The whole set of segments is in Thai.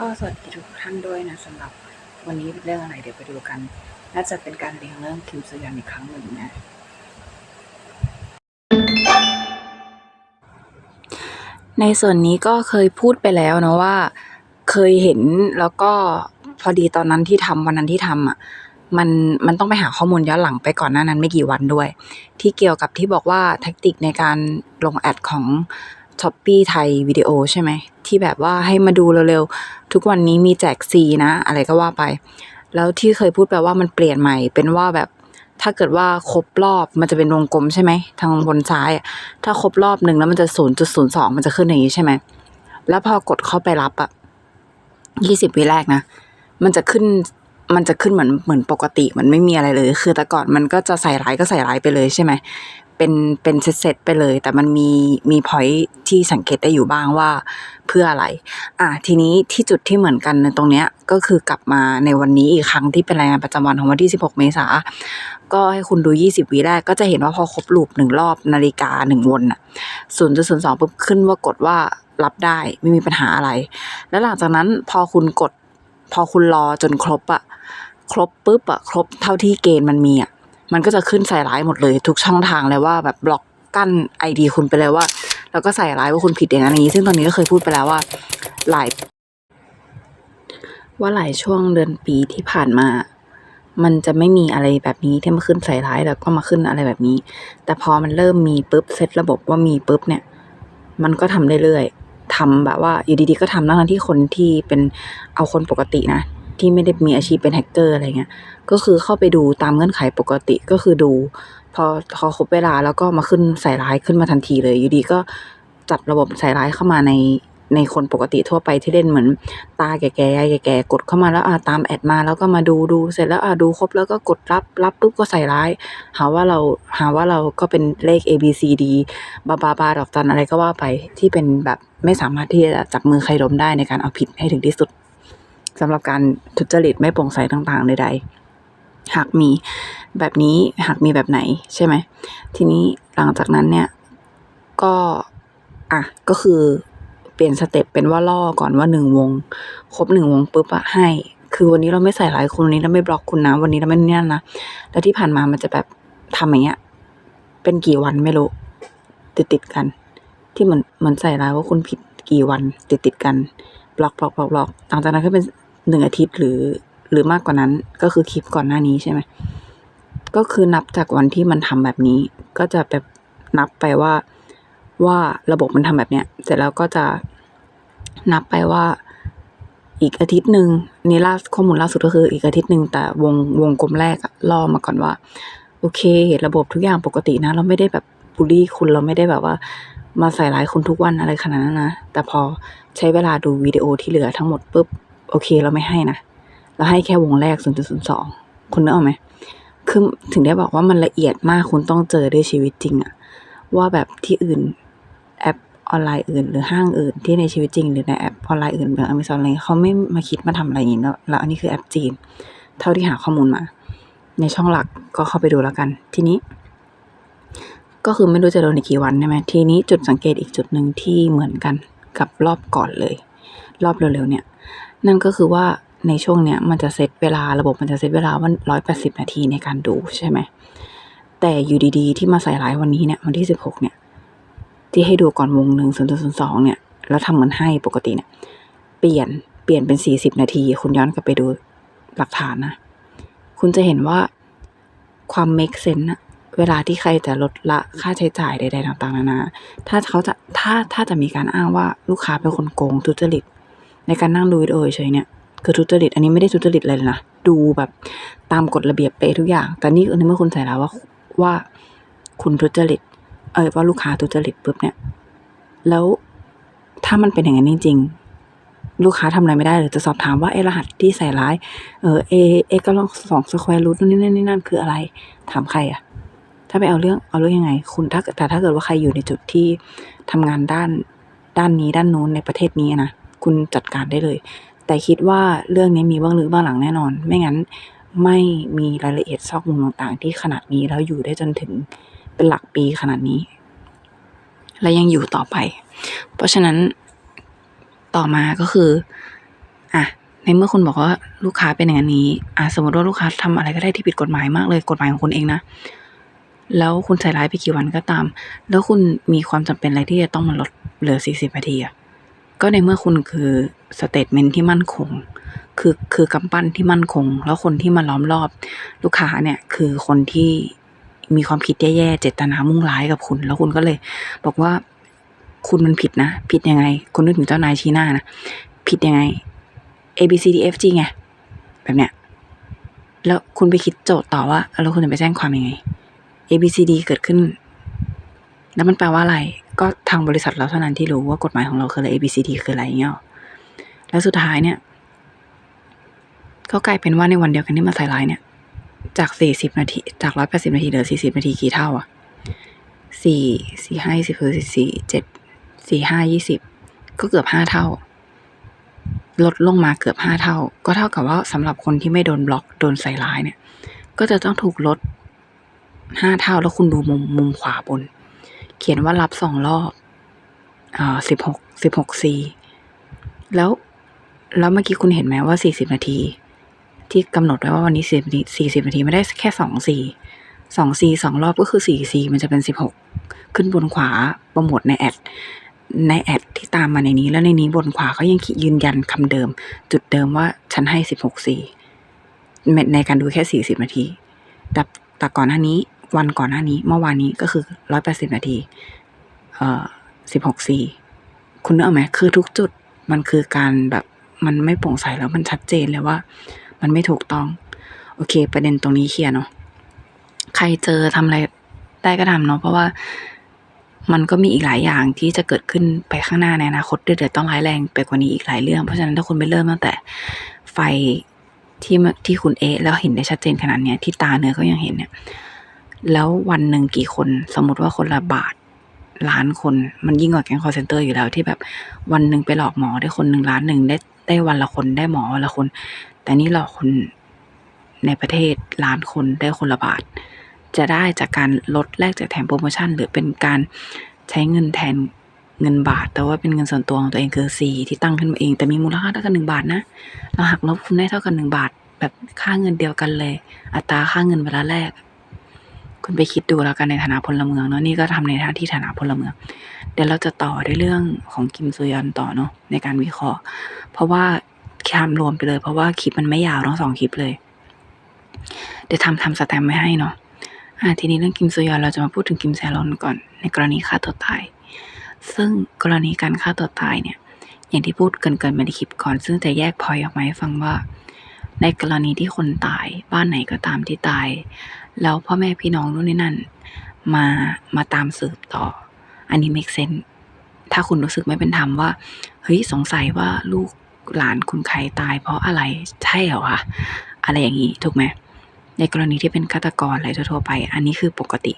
ก็สวัสดีทุกท่านด้วยนะสำหรับวันนี้เป็นเรื่องอะไรเดี๋ยวไปดูกัน น่าจะเป็นการเรียงเรื่องคิมซยันอีกครั้งหนึ่งนะ ในส่วนนี้ก็เคยพูดไปแล้วนะว่า เคยเห็นแล้วก็พอดีตอนนั้นที่ทำวันนั้นที่ทำอะมันมันต้องไปหาข้อมูลย้อนหลังไปก่อนหน้านั้นไม่กี่วันด้วย ที่เกี่ยวกับที่บอกว่าแท็กติกในการลงแอดของ ช้อปปี้ไทยวิดีโอใช่ไหม ที่แบบว่าให้มาดูเร็วๆ ทุกวันนี้มีแจกฟรีนะ อะไรก็ว่าไป แล้วที่เคยพูดไปว่ามันเปลี่ยนใหม่ เป็นว่าแบบถ้าเกิดว่าครบรอบมันจะเป็นวงกลมใช่ไหมทางบนซ้าย ถ้าครบรอบหนึ่งแล้วมันจะศูนย์จุดศูนย์สองมันจะขึ้นอย่างนี้ใช่ไหมแล้วพอกดเข้าไปรับอะยี่สิบวิแรกนะ มันจะขึ้นมันจะขึ้นเหมือนเหมือนปกติมันไม่มีอะไรเลย คือแต่ก่อนมันก็จะใส่ร้ายก็ใส่ร้ายไปเลยใช่ไหม เป็นเป็นเซตๆไปเลย แต่มันมีมีพอยที่สังเกตได้อยู่บ้างว่าเพื่ออะไร อะทีนี้ที่จุดที่เหมือนกันในตรงเนี้ยก็คือกลับมาในวันนี้อีกครั้งที่เป็นรายงานประจำวันของวันที่ 16 เมษาก็ให้คุณดู 20วิแรกก็จะเห็นว่าพอครบลูปหนึ่งรอบนาฬิกาหนึ่งวนอะ0.02ปุ๊บขึ้นว่ากดว่ารับได้ไม่มีปัญหาอะไร แล้วหลังจากนั้นพอคุณกด พอคุณรอจนครบอะครบปุ๊บอะครบเท่าที่เกณฑ์มันมีอะ มันก็จะขึ้นใส่ร้ายหมดเลย ทุกช่องทางเลยว่าแบบบล็อกกั้นไอดีคุณไปเลยว่า แล้วก็ใส่ร้ายว่าคุณผิดอย่างนั้นอย่างนี้ ซึ่งตอนนี้ก็เคยพูดไปแล้วว่าหลาย ว่าหลายช่วงเดือนปีที่ผ่านมา มันจะไม่มีอะไรแบบนี้ที่มาขึ้นใส่ร้ายแล้วก็มาขึ้นอะไรแบบนี้ แต่พอมันเริ่มมีปุ๊บเซตระบบว่ามีปุ๊บเนี่ย มันก็ทำเรื่อยๆทำแบบว่าอยู่ดีๆก็ทำทั้งที่คนที่เป็นเอาคนปกตินะ ที่ไม่ได้มีอาชีพเป็นแฮกเกอร์อะไรเงี้ย ก็คือเข้าไปดูตามเงื่อนไขปกติก็คือดู พอพอครบเวลาแล้วก็มาขึ้นใส่ร้ายขึ้นมาทันทีเลย อยู่ดีก็จัดระบบใส่ร้ายเข้ามาในในคนปกติทั่วไปที่เล่นเหมือนตาแก่ๆยายแก่ๆกดเข้ามาแล้วอ่าตามแอดมาแล้วก็มาดูดูเสร็จแล้วอ่าดูครบแล้วก็กดรับรับปุ๊บก็ใส่ร้าย หาว่าเราหาว่าเราก็เป็นเลข A B C D บาบาบาดอกจันอะไรก็ว่าไปที่เป็นแบบไม่สามารถที่จะจับมือใครล้มได้ในการเอาผิดให้ถึงที่สุด สำหรับการทุจริตไม่โปร่งใสต่างๆ ใดๆ หากมีแบบนี้หากมีแบบไหนใช่ไหม ทีนี้หลังจากนั้นเนี่ยก็อะก็คือเปลี่ยนสเต็ปเป็นว่าล่อก่อนว่าหนึ่งวง ครบหนึ่งวงปุ๊บอะให้ คือวันนี้เราไม่ใส่หลายคนวันนี้เราไม่บล็อกคุณนะ วันนี้เราไม่เนี่ยนะ แล้วที่ผ่านมามันจะแบบทำอย่างเงี้ย เป็นกี่วันไม่รู้ติดติดกัน ที่เหมือนเหมือนใส่ร้ายว่าคุณผิดกี่วันติดติดกัน บล็อกบล็อกบล็อกบล็อกหลังจากนั้นก็เป็น หนึ่งอาทิตย์หรือหรือมากกว่านั้นก็คือคลิปก่อนหน้านี้ใช่ไหมก็คือนับจากวันที่มันทำแบบนี้ ก็จะแบบนับไปว่าว่าระบบมันทำแบบเนี้ย เสร็จแล้วก็จะนับไปว่าอีกอาทิตย์หนึ่งนี่ล่าข้อมูลล่าสุดก็คืออีกอาทิตย์หนึ่งแต่วงวงกลมแรกล่อมาก่อนว่า โอเค ระบบทุกอย่างปกตินะ เราไม่ได้แบบบูลลี่คุณเราไม่ได้แบบว่า มาใส่ร้ายคุณทุกวันอะไรขนาดนั้นนะแต่พอใช้เวลาดูวิดีโอที่เหลือทั้งหมดปุ๊บ โอเคเราไม่ให้นะเราให้แค่วงแรก 0.02 คุณนึกออกไหมคือถึงได้บอกว่ามันละเอียดมากคุณต้องเจอด้วยชีวิตจริงอะว่าแบบที่อื่นแอปออนไลน์อื่น หรือห้างอื่นที่ในชีวิตจริง หรือในแอปออนไลน์อื่นแบบอเมซอนอะไรเขาไม่มาคิดมาทำอะไรอย่างนี้แล้วแล้วอันนี้คือแอปจีน เท่าที่หาข้อมูลมา ในช่องหลักก็เข้าไปดูแล้วกัน ทีนี้ ก็คือไม่รู้จะโดนอีกกี่วันใช่ไหมทีนี้จุดสังเกตอีกจุดหนึ่งที่เหมือนกันกับรอบก่อนเลย รอบเร็วๆเนี่ย นั่นก็คือว่าในช่วงเนี้ยมันจะเซตเวลาระบบมันจะเซตเวลาว่าร้อยแปดสิบนาทีในการดูใช่ไหม แต่อยู่ดีๆ ที่มาใส่ร้ายวันนี้เนี่ยวันที่สิบหกเนี่ย ที่ให้ดูก่อนวงหนึ่งศูนย์ศูนย์สองเนี่ย แล้วทำเหมือนให้ปกติเนี่ย เปลี่ยนเปลี่ยนเป็นสี่สิบนาที คุณย้อนกลับไปดูหลักฐานนะ คุณจะเห็นว่าความ make sense อะเวลาที่ใครจะลดละค่าใช้จ่ายใดๆต่างๆนานา ถ้าเขาจะถ้าถ้าจะมีการอ้างว่าลูกค้าเป็นคนโกงทุจริต ในการนั่งดูวิดีโอเฉยเนี่ยคือทุจริตอันนี้ไม่ได้ทุจริตเลยนะ ดูแบบตามกฎระเบียบเป๊ะทุกอย่าง แต่นี่ในเมื่อคุณใส่แล้วว่าว่าคุณทุจริต เออว่าลูกค้าทุจริตปุ๊บเนี่ย แล้วถ้ามันเป็นอย่างนั้นจริงๆ ลูกค้าทำอะไรไม่ได้หรือจะสอบถามว่าไอ้รหัสที่ใส่ร้าย เออเอเอกำลังสองสแควร์รูทนี่นั่นนี่นั่นคืออะไร ถามใครอะถ้าไปเอาเรื่องเอาเรื่องยังไง คุณถ้าแต่ถ้าเกิดว่าใครอยู่ในจุดที่ทำงานด้านด้านนี้ด้านโน้นในประเทศนี้นะ คุณจัดการได้เลย แต่คิดว่าเรื่องนี้มีเบื้องลึกเบื้องหลังแน่นอน ไม่งั้นไม่มีรายละเอียดซอกมุมต่างๆ ที่ขนาดนี้แล้วอยู่ได้จนถึงเป็นหลักปีขนาดนี้ และยังอยู่ต่อไป เพราะฉะนั้นต่อมาก็คืออะในเมื่อคุณบอกว่าลูกค้าเป็นอย่างนี้อะสมมติว่าลูกค้าทำอะไรก็ได้ที่ผิดกฎหมายมากเลยกฎหมายของคุณเองนะ แล้วคุณใส่ร้ายไปกี่วันก็ตาม แล้วคุณมีความจำเป็นอะไรที่จะต้องมาลดเหลือ40นาทีอะ ก็ในเมื่อคุณคือสเตทเมนที่มั่นคง คือคือกำปั้นที่มั่นคง แล้วคนที่มาล้อมรอบ ลูกค้าเนี่ยคือคนที่มีความคิดแย่ๆ เจตนามุ่งร้ายกับคุณ แล้วคุณก็เลย บอกว่าคุณมันผิดนะ ผิดยังไง คุณนึกถึงเจ้านายชี้หน้านะ ผิดยังไง A B C D F G ไง แบบเนี้ย แล้วคุณไปคิดโจทย์ต่อว่าแล้วคุณจะไปแจ้งความยังไง A B C D เกิดขึ้น แล้วมันแปลว่าอะไร ก็ทางบริษัทเราเท่านั้นที่รู้ว่ากฎหมายของเราคืออะไร A B C D คืออะไรอย่างเงี้ยแล้วสุดท้ายเนี่ย ก็กลายเป็นว่าในวันเดียวกันที่มาใส่ร้ายเนี่ย จากสี่สิบนาทีจากร้อยแปดสิบนาทีเหลือสี่สิบนาทีกี่เท่าอะสี่สี่ห้าสิบคือสี่เจ็ดสี่ห้ายี่สิบก็เกือบห้าเท่า ลดลงมาเกือบห้าเท่า ก็เท่ากับว่าสำหรับคนที่ไม่โดนบล็อกโดนใส่ร้ายเนี่ย ก็จะต้องถูกลดห้าเท่าแล้วคุณดูมุมมุมขวาบน เขียนว่ารับสองรอบอ่าสิบหกสิบหกซีแล้วแล้วเมื่อกี้คุณเห็นไหมว่าสี่สิบนาที ที่กำหนดไว้ว่าวันนี้สี่สี่สิบนาทีไม่ได้แค่สองซีสองซีสองรอบก็คือสี่ซีมันจะเป็นสิบหกขึ้นบนขวาโปรโมทในแอดในแอดที่ตามมาในนี้แล้วในนี้บนขวาเขายังยืนยันคำเดิม จุดเดิมว่าฉันให้สิบหกซีในการดูแค่สี่สิบนาทีแต่แต่ก่อนหน้านี้ วันก่อนหน้านี้ เมื่อวานนี้ก็คือร้อยแปดสิบนาที เอ่อสิบหกซีคุณนึกออกไหมคือทุกจุดมันคือการแบบมันไม่โปร่งใสแล้วมันชัดเจนเลยว่า มันไม่ถูกต้อง โอเค ประเด็นตรงนี้เคลียร์เนาะใครเจอทำอะไรได้ก็ทำเนาะเพราะว่ามันก็มีอีกหลายอย่างที่จะเกิดขึ้นไปข้างหน้าในอนาคตเดี๋ยวต้องร้ายแรงไปกว่านี้อีกหลายเรื่อง เพราะฉะนั้นถ้าคุณไปเริ่มตั้งแต่ไฟที่ที่คุณเอแล้วเห็นได้ชัดเจนขนาดเนี้ยที่ตาเนื้อก็ยังเห็นเนี่ย แล้ววันหนึ่งกี่คน สมมติว่าคนละบาทล้านคน มันยิ่งกว่าแก๊งคอร์เซนเตอร์อยู่แล้วที่แบบวันหนึ่งไปหลอกหมอได้คนหนึ่งล้านหนึ่งได้ได้วันละคนได้หมอวันละคน แต่นี่หลอกคนในประเทศล้านคนได้คนละบาท จะได้จากการลดแลกจากแถมโปรโมชั่น หรือเป็นการใช้เงินแทนเงินบาท แต่ว่าเป็นเงินส่วนตัวของตัวเองคือสีที่ตั้งขึ้นมาเองแต่มีมูลค่าเท่ากันหนึ่งบาทนะเราหักลบคุณได้เท่ากันหนึ่งบาท แบบค่าเงินเดียวกันเลย อัตราค่าเงินเวลาแรก คุณไปคิดดูแล้วกันในฐานะพลเมืองเนาะนี่ก็ทำในหน้าที่ฐานะพลเมือง เดี๋ยวเราจะต่อด้วยเรื่องของกิมซุยอนต่อเนาะในการวิเคราะห์ เพราะว่าทำรวมไปเลย เพราะว่าคลิปมันไม่ยาวทั้งสองคลิปเลย เดี๋ยวทำทำสแตมไว้ให้เนาะอ่าทีนี้เรื่องกิมซุยอนเราจะมาพูดถึงกิมแซลอนก่อน ในกรณีฆ่าตัวตาย ซึ่งกรณีการฆ่าตัวตายเนี่ย อย่างที่พูดเกินเกินๆไปในคลิปก่อน ซึ่งจะแยกพอยออกมาให้ฟังว่า ในกรณีที่คนตายบ้านไหนก็ตามที่ตาย แล้วพ่อแม่พี่น้องนู่นนี่นั่น มามาตามสืบต่อ อันนี้ make sense ถ้าคุณรู้สึกไม่เป็นธรรมว่า เฮ้ยสงสัยว่าลูกหลานคุณใครตาย เพราะอะไรใช่เหรอคะอะไรอย่างนี้ถูกไหมในกรณีที่เป็นฆาตกรอะไรทั่วๆไป อันนี้คือปกติ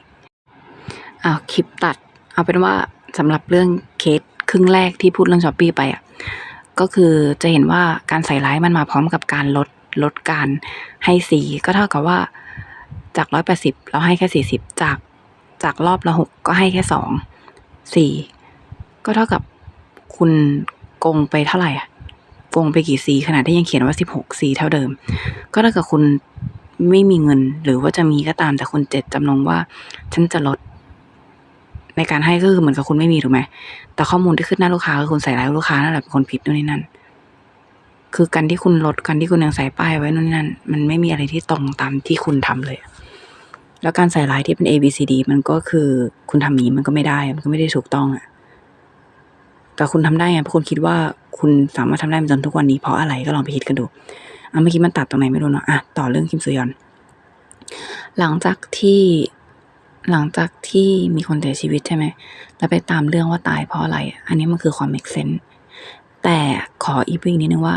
อ้าคลิปตัด เอาเป็นว่าสำหรับเรื่องเคสครึ่งแรกที่พูดเรื่องช้อปปี้ไปอะก็คือจะเห็นว่าการใส่ร้ายมันมาพร้อมกับการลดลดการให้สีก็เท่ากับว่า จากร้อยแปดสิบเราให้แค่สี่สิบจากจากรอบละหกก็ให้แค่สองสี่ก็เท่ากับคุณโกงไปเท่าไหร่อะโกงไปกี่ซีขนาดที่ยังเขียนว่าสิบหกซีเท่าเดิม ก็เท่ากับคุณไม่มีเงินหรือว่าจะมีก็ตามแต่คุณเจ็ดจำนงว่า ฉันจะลด ในการให้ก็คือเหมือนกับคุณไม่มีถูกไหมแต่ข้อมูลที่ขึ้นหน้าลูกค้าคือคุณใส่ร้ายลูกค้านั่นแหละเป็นคนผิดนู่นนี่นั่นคือการที่คุณลดการที่คุณยังใส่ป้ายไว้นู่นนี่นั่น มันไม่มีอะไรที่ตรงตามที่คุณทำเลย แล้วการใส่ร้ายที่เป็น A B C D มันก็คือคุณทำนี้มันก็ไม่ได้ มันก็ไม่ได้ถูกต้องอะแต่คุณทำได้ไงเพราะคุณคิดว่าคุณสามารถทำได้มาจนทุกวันนี้เพราะอะไรก็ลองไปคิดกันดูอะเมื่อกี้มันตัดตรงไหนไม่รู้เนาะอะต่อเรื่องคิมซุยอน หลังจากที่หลังจากที่มีคนเสียชีวิตใช่ไหมแล้วไปตามเรื่องว่าตายเพราะอะไร อันนี้มันคือความ make sense แต่ขออีกนิดนึงว่า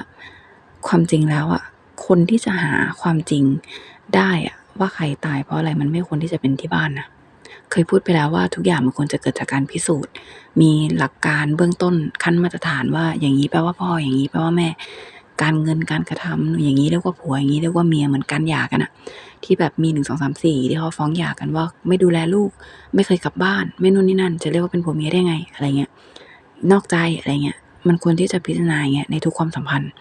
ความจริงแล้วอะคนที่จะหาความจริงได้อะ ว่าใครตายเพราะอะไรมันไม่ควรที่จะเป็นที่บ้านนะเคยพูดไปแล้วว่าทุกอย่างมันควรจะเกิดจากการพิสูจน์ มีหลักการเบื้องต้นขั้นมาตรฐานว่าอย่างนี้แปลว่าพ่ออย่างนี้แปลว่าแม่ การเงินการกระทำอย่างนี้เรียกว่าผัวอย่างนี้เรียกว่าเมียเหมือนกันหย่ากันอะที่แบบมีหนึ่งสองสามสี่ที่เขาฟ้องหย่ากันว่า ไม่ดูแลลูก ไม่เคยกลับบ้าน ไม่นู่นนี่นั่น จะเรียกว่าเป็นผัวเมียได้ไงอะไรเงี้ยนอกใจอะไรเงี้ยมันควรที่จะพิจารณาเงี้ยในทุกความสัมพันธ์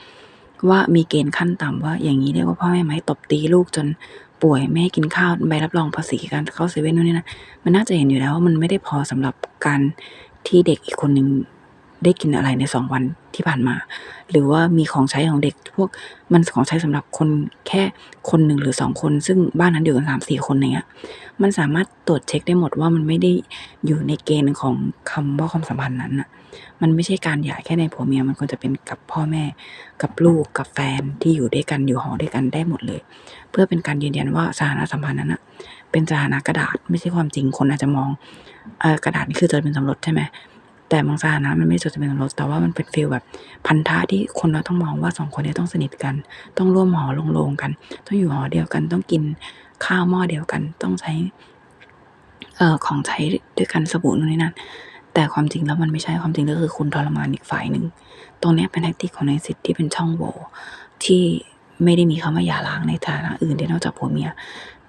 ว่ามีเกณฑ์ขั้นต่ำว่าอย่างนี้เรียกว่าพ่อแม่ไหมตบตีลูกจน ป่วยไม่ให้กินข้าวใบรับรองภาษีการเข้าเซเว่นนู่นนี่นั่นมันน่าจะเห็นอยู่แล้วว่ามันไม่ได้พอสำหรับการที่เด็กอีกคนหนึ่งได้กินอะไรในสองวันที่ผ่านมา หรือว่ามีของใช้ของเด็กพวกมันของใช้สำหรับคนแค่คนหนึ่งหรือสองคน ซึ่งบ้านนั้นอยู่กันสามสี่คนอย่างเงี้ยมันสามารถตรวจเช็คได้หมดว่ามันไม่ได้อยู่ในเกณฑ์ของคำว่าความสัมพันธ์นั้นน่ะ มันไม่ใช่การหย่าแค่ในผัวเมีย มันควรจะเป็นกับพ่อแม่ กับลูก กับแฟนที่อยู่ด้วยกันอยู่หอด้วยกันได้หมดเลย เพื่อเป็นการยืนยันว่าสถานะสัมพันธ์นั้นนะเป็นสถานะกระดาษไม่ใช่ความจริงคนอาจจะมองเออกระดาษนี่คือจดเบียนสมรสใช่ไหมแต่บางสถานะมันไม่จดทะเบียนสมรสแต่ว่ามันเป็นฟีลแบบพันธะที่คนเราต้องมองว่าสองคนนี้ต้องสนิทกัน ต้องร่วมหอลงโรงกัน ต้องอยู่หอเดียวกัน ต้องกินข้าวหม้อเดียวกัน ต้องใช้เอ่อของใช้ด้วยกันสบู่นู่นนี่นั่น แต่ความจริงแล้วมันไม่ใช่ความจริงก็คือคุณทรมานอีกฝ่ายหนึ่ง ตรงนี้เป็นแท็กติกของนายสิทธิ์ที่เป็นช่องโหว่ที่ไม่ได้มีคำว่าหย่าร้างในฐานะอื่นที่นอกจากผัวเมีย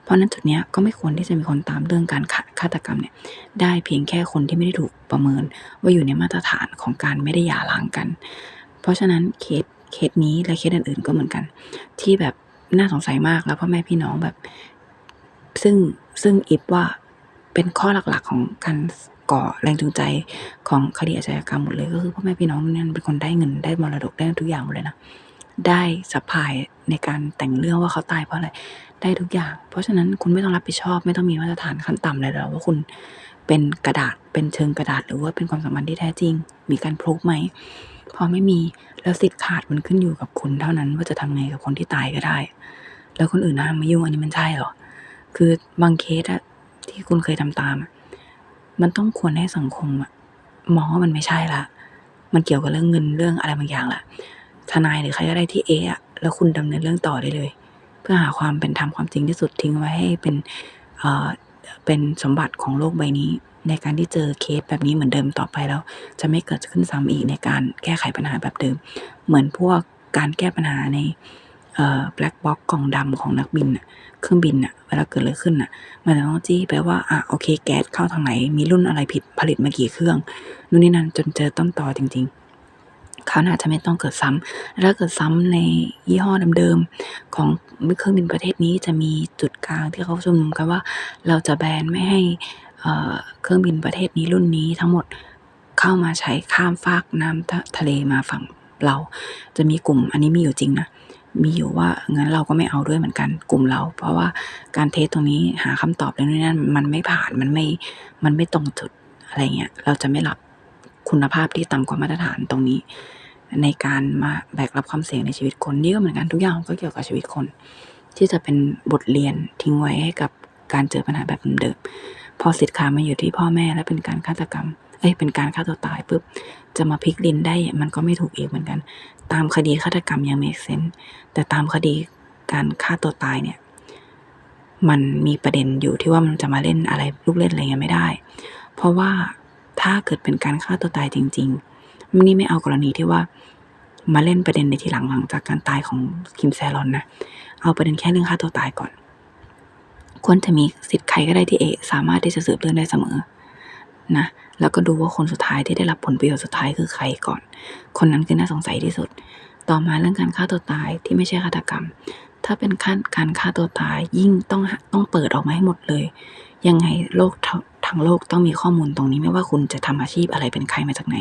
เพราะนั้นจุดนี้ก็ไม่ควรที่จะมีคนตามเรื่องการฆาฆาตกรรมเนี่ยได้เพียงแค่คนที่ไม่ได้ถูกประเมิน ว่าอยู่ในมาตรฐานของการไม่ได้หย่าร้างกัน เพราะฉะนั้นเคสเคสนี้และเคสอื่นๆก็เหมือนกัน ที่แบบน่าสงสัยมากแล้วพ่อแม่พี่น้องแบบ ซึ่งซึ่งอิฟว่าเป็นข้อหลักๆของการ ก่อแรงจูงใจของคดีอาชญากรรมหมดเลย ก็คือพ่อแม่พี่น้องนี่ยเป็นคนได้เงินได้มรดกได้ทุกอย่างหมดเลยนะได้สัพพายในการแต่งเรื่องว่าเขาตายเพราะอะไรได้ทุกอย่าง เพราะฉะนั้นคุณไม่ต้องรับผิดชอบ ไม่ต้องมีมาตรฐานขั้นต่ำเลยหรอกว่าคุณเป็นกระดาษเป็นเชิงกระดาษ หรือว่าเป็นความสัมพันธ์ที่แท้จริง มีการพรูฟไหมพอไม่มีแล้วสิทธิ์ขาดมันขึ้นอยู่กับคุณเท่านั้นว่าจะทำไงกับคนที่ตายก็ได้ แล้วคนอื่นห้ามม่ยุ่งอันนี้มันใช่หรอคือบางเคสอะที่คุณเคยทำตามอะ มันต้องควรให้สังคมอะมองว่ามันไม่ใช่ละ มันเกี่ยวกับเรื่องเงินเรื่องอะไรบางอย่างละทนายหรือใครก็ได้ที่เอะอะแล้วคุณดำเนินเรื่องต่อได้เลย เพื่อหาความเป็นธรรมความจริงที่สุดทิ้งไว้ให้เป็นเอ่อเป็นสมบัติของโลกใบนี้ ในการที่เจอเคสแบบนี้เหมือนเดิมต่อไปแล้ว จะไม่เกิดขึ้นซ้ำอีกในการแก้ไขปัญหาแบบเดิม เหมือนพวกการแก้ปัญหาในเอ่อ black box กล่องดำของนักบินเครื่องบินน่ะ เวลาเกิดอะไรขึ้นน่ะ มันจะต้องจี้ไปว่าอะโอเคแก๊สเข้าทางไหน มีรุ่นอะไรผิดผลิตมากี่เครื่องนู่นนี่นั่นจนเจอต้นตอจริงๆคราวหน้าจะไม่ต้องเกิดซ้ำแล้วถ้าเกิดซ้ำในยี่ห้อเดิมๆของเครื่องบินประเทศนี้จะมีจุดกลางที่เขาชุมนุมกันว่า เราจะแบนไม่ให้เครื่องบินประเทศนี้รุ่นนี้ทั้งหมดเข้ามาใช้ข้ามฟากน้ำทะทะเลมาฝั่งเรา จะมีกลุ่มอันนี้มีอยู่จริงนะ มีอยู่ว่างั้นเราก็ไม่เอาด้วยเหมือนกันกลุ่มเรา เพราะว่าการเทสตรงนี้หาคำตอบแล้วนี่นั่นมันไม่ผ่านมันไม่มันไม่ตรงจุดอะไรเงี้ยเราจะไม่รับคุณภาพที่ต่ำกว่ามาตรฐานตรงนี้ ในการมาแบกรับความเสี่ยงในชีวิตคนนี่ก็เหมือนกันทุกอย่างก็เกี่ยวกับชีวิตคน ที่จะเป็นบทเรียนทิ้งไว้ให้กับการเจอปัญหาแบบเดิมๆพอสิทธิ์ขามาอยู่ที่พ่อแม่และเป็นการฆาตกรรม เอ้ยเป็นการฆ่าตัวตายปุ๊บ จะมาพลิกดินได้มันก็ไม่ถูกอีกเหมือนกัน ตามคดีฆาตกรรมยัง make sense แต่ตามคดีการฆ่าตัวตายเนี่ย มันมีประเด็นอยู่ที่ว่ามันจะมาเล่นอะไรลูกเล่นอะไรเงี้ยไม่ได้ เพราะว่าถ้าเกิดเป็นการฆ่าตัวตายจริงๆมันนี่ไม่เอากรณีที่ว่ามาเล่นประเด็นในทีหลังหลังจากการตายของคิมแซลอนนะ เอาประเด็นแค่เรื่องฆ่าตัวตายก่อน ควรจะมีสิทธิ์ใครก็ได้ที่เอสามารถที่จะสืบเรื่องได้เสมอนะ แล้วก็ดูว่าคนสุดท้ายที่ได้รับผลประโยชน์สุดท้ายคือใครก่อน คนนั้นคือน่าสงสัยที่สุด ต่อมาเรื่องการฆ่าตัวตายที่ไม่ใช่ฆาตกรรม ถ้าเป็นขั้นการฆ่าตัวตายยิ่งต้องต้องเปิดออกมาให้หมดเลย ยังไงโลกทั้งโลกต้องมีข้อมูลตรงนี้ไม่ว่าคุณจะทำอาชีพอะไรเป็นใครมาจากไหน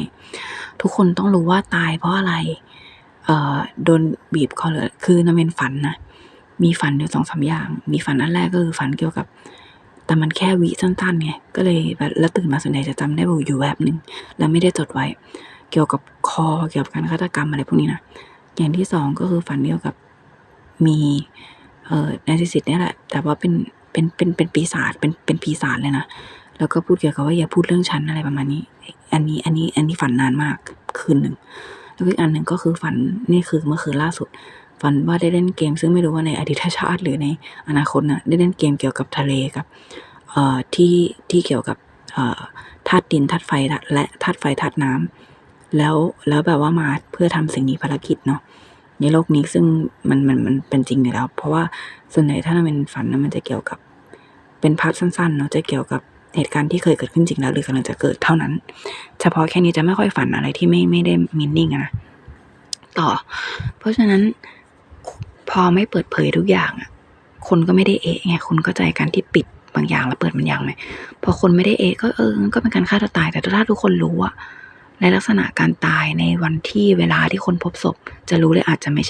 ทุกคนต้องรู้ว่าตายเพราะอะไร เอ่อโดนบีบคอเลยคือมันเป็นฝันนะมีฝันอยู่สองสามอย่าง มีฝันอันแรกก็คือฝันเกี่ยวกับ แต่มันแค่วิสั้นๆไงก็เลยแบบแล้วตื่นมาส่วนใหญ่จะจำได้อยู่แบบหนึ่งแล้วไม่ได้จดไว้ เกี่ยวกับคอเกี่ยวกับการฆาตกรรมอะไรพวกนี้นะอย่างที่สองก็คือฝันเกี่ยวกับมีเอ่อนาซิสิตเนี่ยแหละ แต่ว่าเป็นเป็นเป็นเป็นปีศาจเป็นเป็นปีศาจเลยนะแล้วก็พูดเกี่ยวกับว่าอย่าพูดเรื่องฉันอะไรประมาณนี้ อันนี้อันนี้อันนี้ฝันนานมากคืนหนึ่งแล้วอีกอันหนึ่งก็คือฝันนี่คือเมื่อคืนล่าสุด ฝันว่าได้เล่นเกม ซึ่งไม่รู้ว่าในอดีตชาติหรือในอนาคตนะได้เล่นเกมเกี่ยวกับทะเลกับเอ่อที่ที่เกี่ยวกับเอ่อธาตุดินธาตุไฟและธาตุไฟธาตุน้ำแล้วแล้วแบบว่ามาเพื่อทำสิ่งนี้ภารกิจเนาะในโลกนี้ซึ่งมันมันมันเป็นจริงอยู่แล้ว เพราะว่าส่วนใหญ่ถ้ามันเป็นฝันนะมันจะเกี่ยวกับเป็นภาพสั้นๆเนาะจะเกี่ยวกับเหตุการณ์ที่เคยเกิดขึ้นจริงแล้วหรือกำลังจะเกิดเท่านั้น เฉพาะแค่นี้จะไม่ค่อยฝันอะไรที่ไม่ไม่ได้มินนิ่งนะต่อ เพราะฉะนั้น พอไม่เปิดเผยทุกอย่างอะคนก็ไม่ได้เอะไงคุณเข้าใจการที่ปิดบางอย่างแล้วเปิดบางอย่างไหมพอคนไม่ได้เอะก็เออ ก็เป็นการฆ่าตัวตาย แต่ถ้าทุกคนรู้อะในลักษณะการตายในวันที่เวลาที่คนพบศพ จะรู้เลยอาจจะไม่ใช่